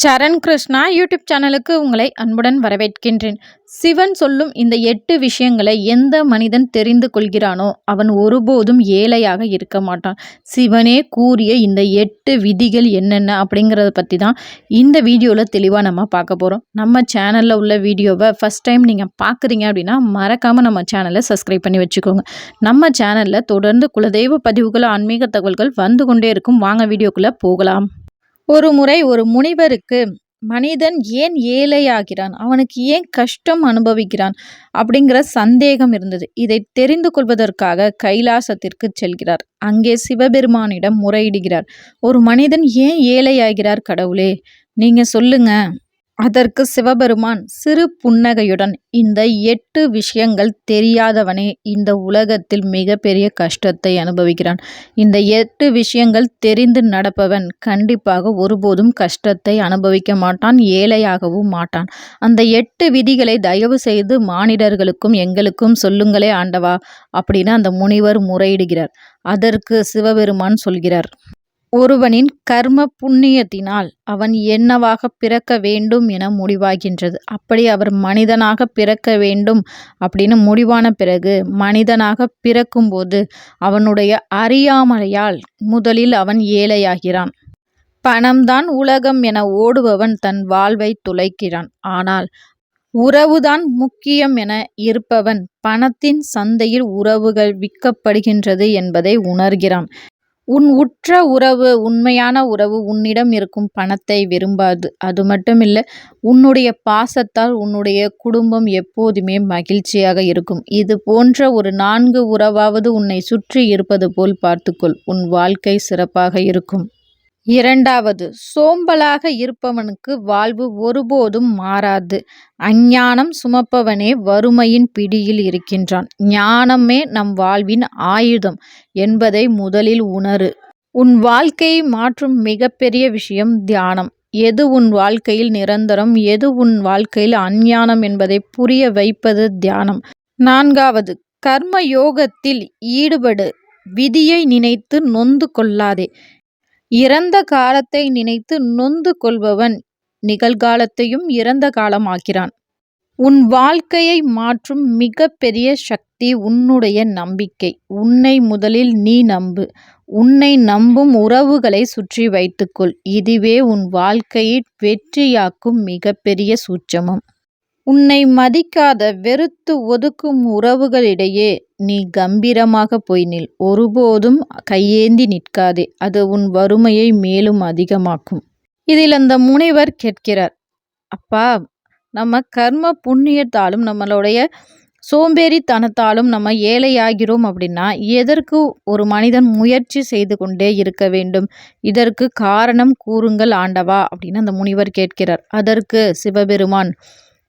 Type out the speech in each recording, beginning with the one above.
சரண் Krishna YouTube சேனலுக்கு உங்களை அன்புடன் வரவேற்கின்றேன். சிவன் சொல்லும் இந்த எட்டு விஷயங்களை எந்த மனிதன் தெரிந்து கொள்கிறானோ அவன் ஒருபோதும் ஏழையாக இருக்க மாட்டான். சிவனே கூறிய இந்த எட்டு விதிகள் என்னென்ன அப்படிங்கிறத பற்றி தான் இந்த வீடியோவில் தெளிவாக நம்ம பார்க்க போகிறோம் நம்ம சேனலில் உள்ள வீடியோவை ஃபஸ்ட் டைம் நீங்கள் பார்க்குறீங்க அப்படின்னா மறக்காமல் நம்ம சேனலை சப்ஸ்கிரைப் பண்ணி வச்சுக்கோங்க. நம்ம சேனலில் தொடர்ந்து குலதெய்வ பதிவுகள் ஆன்மீக தகவல்கள் வந்து கொண்டே இருக்கும். வாங்க வீடியோக்குள்ளே போகலாம். ஒரு முறை ஒரு முனிவருக்கு மனிதன் ஏன் ஏழையாகிறான்? அவனுக்கு ஏன் கஷ்டம் அனுபவிக்கிறான்? அப்படிங்கிற சந்தேகம் இருந்தது. இதை தெரிந்து கொள்வதற்காக கைலாசத்திற்கு செல்கிறார். அங்கே சிவபெருமானிடம் முறையிடுகிறார். ஒரு மனிதன் ஏன் ஏழையாகிறார் கடவுளே? நீங்க சொல்லுங்க. அதற்கு சிவபெருமான் சிறு புன்னகையுடன் இந்த எட்டு விஷயங்கள் தெரியாதவனே இந்த உலகத்தில் மிகப்பெரிய கஷ்டத்தை அனுபவிக்கிறான். இந்த எட்டு விஷயங்கள் தெரிந்து நடப்பவன் கண்டிப்பாக ஒருபோதும் கஷ்டத்தை அனுபவிக்க மாட்டான் ஏழையாகவும் மாட்டான். அந்த எட்டு விதிகளை தயவு செய்து மானிடர்களுக்கும் எங்களுக்கும் சொல்லுங்களே ஆண்டவா அப்படின்னு அந்த முனிவர் முறையிடுகிறார். அதற்கு சிவபெருமான் சொல்கிறார். ஒருவனின் கர்ம புண்ணியத்தினால் அவன் என்னவாக பிறக்க வேண்டும் என முடிவாகின்றது. அப்படி அவர் மனிதனாக பிறக்க வேண்டும் அப்படின்னு முடிவான பிறகு மனிதனாக பிறக்கும்போது அவனுடைய அறியாமலையால் முதலில் அவன் ஏழையாகிறான். பணம்தான் உலகம் என ஓடுபவன் தன் வாழ்வை துளைக்கிறான். ஆனால் உறவுதான் முக்கியம் என இருப்பவன் பணத்தின் சந்தையில் உறவுகள் விற்கப்படுகின்றது என்பதை உணர்கிறான். உன் உற்ற உறவு உண்மையான உறவு உன்னிடம் இருக்கும் பணத்தை விரும்பாது. அது மட்டும் இல்லை உன்னுடைய பாசத்தால் உன்னுடைய குடும்பம் எப்போதுமே மகிழ்ச்சியாக இருக்கும். இது போன்ற ஒரு நான்கு உறவாவது உன்னை சுற்றி இருப்பது போல் பார்த்துக்கொள். உன் வாழ்க்கை சிறப்பாக இருக்கும். இரண்டாவது சோம்பலாக இருப்பவனுக்கு வாழ்வு ஒருபோதும் மாறாது. அஞ்ஞானம் சுமப்பவனே வறுமையின் பிடியில் இருக்கின்றான். ஞானமே நம் வாழ்வின் ஆயுதம் என்பதை முதலில் உணரு. உன் வாழ்க்கையை மாற்றும் மிகப்பெரிய விஷயம் தியானம். எது உன் வாழ்க்கையில் நிரந்தரம் எது உன் வாழ்க்கையில் அஞ்ஞானம் என்பதை புரிய வைப்பது தியானம். நான்காவது கர்ம யோகத்தில் ஈடுபடு. விதியை நினைத்து நொந்து கொள்ளாதே. இறந்த காலத்தை நினைத்து நொந்து கொள்பவன் நிகழ்காலத்தையும் இறந்த காலமாக்கிறான். உன் வாழ்க்கையை மாற்றும் மிக பெரிய சக்தி உன்னுடைய நம்பிக்கை. உன்னை முதலில் நீ நம்பு. உன்னை நம்பும் உறவுகளை சுற்றி வைத்துக்கொள். இதுவே உன் வாழ்க்கையை வெற்றியாக்கும் மிகப்பெரிய சூட்சமம். உன்னை மதிக்காத வெறுத்து ஒதுக்கும் உறவுகளிடையே நீ கம்பீரமாக போய் நில். ஒருபோதும் கையேந்தி நிற்காதே. அது உன் வறுமையை மேலும் அதிகமாக்கும். இதில் அந்த முனைவர் கேட்கிறார் அப்பா நம்ம கர்ம புண்ணியத்தாலும் நம்மளுடைய சோம்பேறித்தனத்தாலும் நம்ம ஏழையாகிறோம் அப்படின்னா எதற்கு ஒரு மனிதன் முயற்சி செய்து கொண்டே இருக்க வேண்டும்? இதற்கு காரணம் கூறுங்கள் ஆண்டவா அப்படின்னு அந்த முனிவர் கேட்கிறார். அதற்கு சிவபெருமான்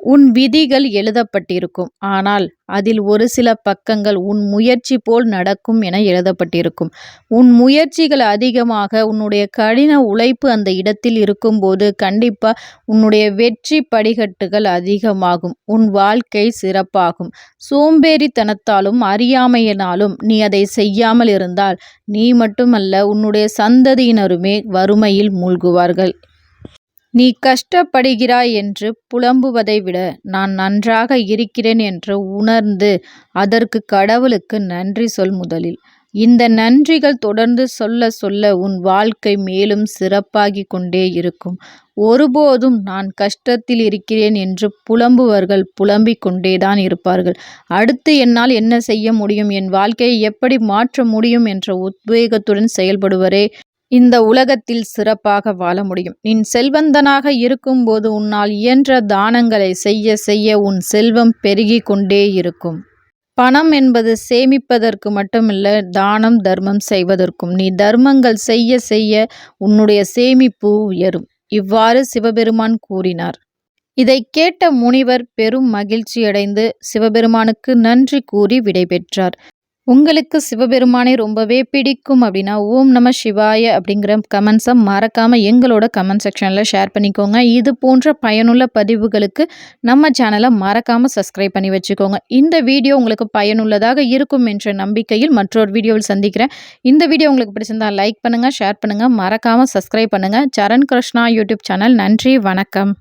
உன் விதிகள் எழுதப்பட்டிருக்கும். ஆனால் அதில் ஒரு சில பக்கங்கள் உன் முயற்சி போல் நடக்கும் என எழுதப்பட்டிருக்கும். உன் முயற்சிகள் அதிகமாக உன்னுடைய கடின உழைப்பு அந்த இடத்தில் இருக்கும்போது கண்டிப்பாக உன்னுடைய வெற்றி படிக்கட்டுகள் அதிகமாகும். உன் வாழ்க்கை சிறப்பாகும். சோம்பேறித்தனத்தாலும் அறியாமையினாலும் நீ அதை செய்யாமல் இருந்தால் நீ மட்டுமல்ல உன்னுடைய சந்ததியினருமே வறுமையில் மூழ்குவார்கள். நீ கஷ்டப்படுகிறாய் என்று புலம்புவதை விட நான் நன்றாக இருக்கிறேன் என்று உணர்ந்து அதற்கு கடவுளுக்கு நன்றி சொல் முதலில். இந்த நன்றிகள் தொடர்ந்து சொல்ல சொல்ல உன் வாழ்க்கை மேலும் சிறப்பாகி கொண்டே இருக்கும். ஒருபோதும் நான் கஷ்டத்தில் இருக்கிறேன் என்று புலம்புவர்கள் புலம்பிக் கொண்டேதான் இருப்பார்கள். அடுத்து என்னால் என்ன செய்ய முடியும்? என் வாழ்க்கையை எப்படி மாற்ற முடியும்? என்ற உத்வேகத்துடன் செயல்படுவரே இந்த உலகத்தில் சிறப்பாக வாழ முடியும். நீ செல்வந்தனாக இருக்கும்போது உன்னால் இயன்ற தானங்களை செய்ய செய்ய உன் செல்வம் பெருகி கொண்டே இருக்கும். பணம் என்பது சேமிப்பதற்கு மட்டுமில்ல தானம் தர்மம் செய்வதற்கும். நீ தர்மங்கள் செய்ய செய்ய உன்னுடைய சேமிப்பு உயரும். இவ்வாறு சிவபெருமான் கூறினார். இதை கேட்ட முனிவர் பெரும் மகிழ்ச்சியடைந்து சிவபெருமானுக்கு நன்றி கூறி விடைபெற்றார். உங்களுக்கு சிவபெருமானை ரொம்பவே பிடிக்கும் அப்படின்னா ஓம் நம சிவாய அப்படிங்கிற கமெண்ட்ஸை மறக்காமல் எங்களோட கமெண்ட் செக்ஷனில் ஷேர் பண்ணிக்கோங்க. இது போன்ற பயனுள்ள பதிவுகளுக்கு நம்ம சேனலை மறக்காமல் சப்ஸ்கிரைப் பண்ணி வச்சுக்கோங்க. இந்த வீடியோ உங்களுக்கு பயனுள்ளதாக இருக்கும் என்ற நம்பிக்கையில் மற்றொரு வீடியோவில் சந்திக்கிறேன். இந்த வீடியோ உங்களுக்கு பிடிச்சிருந்தா லைக் பண்ணுங்கள் ஷேர் பண்ணுங்கள் மறக்காமல் சப்ஸ்கிரைப் பண்ணுங்கள் சரண் கிருஷ்ணா யூடியூப் சேனல் நன்றி வணக்கம்.